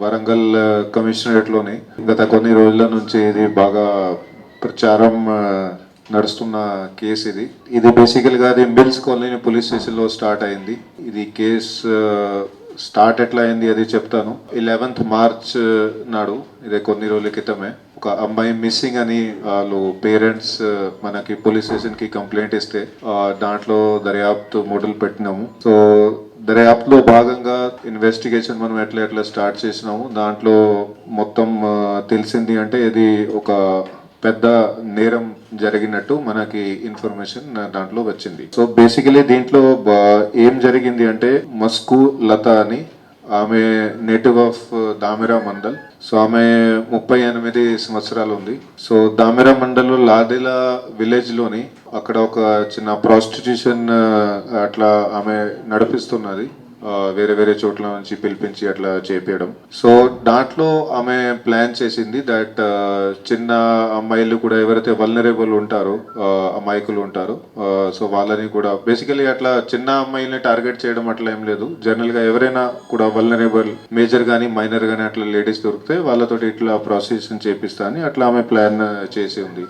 వరంగల్ కమిషనరేట్లోని గత కొన్ని రోజుల నుంచి ఇది బాగా ప్రచారం నడుస్తున్న కేసు ఇది. ఇది బేసికల్గా అది బిల్స్ కాలనీ పోలీస్ స్టేషన్లో స్టార్ట్ అయింది. ఇది కేసు స్టార్ట్ ఎట్లా అయింది అది చెప్తాను. ఇలెవెంత్ మార్చ్ నాడు ఇదే కొన్ని రోజుల క్రితమే ఒక అమ్మాయి మిస్సింగ్ అని వాళ్ళు పేరెంట్స్ మనకి పోలీస్ స్టేషన్కి కంప్లైంట్ ఇస్తే దాంట్లో దర్యాప్తు మొదలు పెట్టినాము. సో దర్యాప్తులో భాగంగా ఇన్వెస్టిగేషన్ మనం ఎట్లా ఎట్లా స్టార్ట్ చేసినాము దాంట్లో మొత్తం తెలిసింది అంటే ఇది ఒక పెద్ద నేరం జరిగినట్టు మనకి ఇన్ఫర్మేషన్ దాంట్లో వచ్చింది. సో బేసికలీ దీంట్లో ఏం జరిగింది అంటే మస్కు లత అని ఆమె నేటివ్ ఆఫ్ దామిరా మండల్. సో ఆమె ముప్పై ఎనిమిది సంవత్సరాలు ఉంది. సో దామిరా మండల్ లాదిలా విలేజ్లోని అక్కడ ఒక చిన్న ప్రాస్టిట్యూషన్ అట్లా ఆమె నడిపిస్తున్నది. వేరే వేరే చోట్ల నుంచి పిలిపించి అట్లా చేపించడం సో దాంట్లో ఆమె ప్లాన్ చేసింది దట్ చిన్న అమ్మాయిలు కూడా ఎవరైతే వల్నరేబుల్ ఉంటారో అమాయకులు ఉంటారో సో వాళ్ళని కూడా బేసికలీ అట్లా చిన్న అమ్మాయిల్ని టార్గెట్ చేయడం అట్లా ఏం లేదు. జనరల్గా ఎవరైనా కూడా వల్నరేబుల్ మేజర్ గానీ మైనర్ గానీ అట్లా లేడీస్ దొరికితే వాళ్ళతోటి ఇట్లా ప్రాసెస్ చేపిస్తా అని అట్లా ఆమె ప్లాన్ చేసి ఉంది.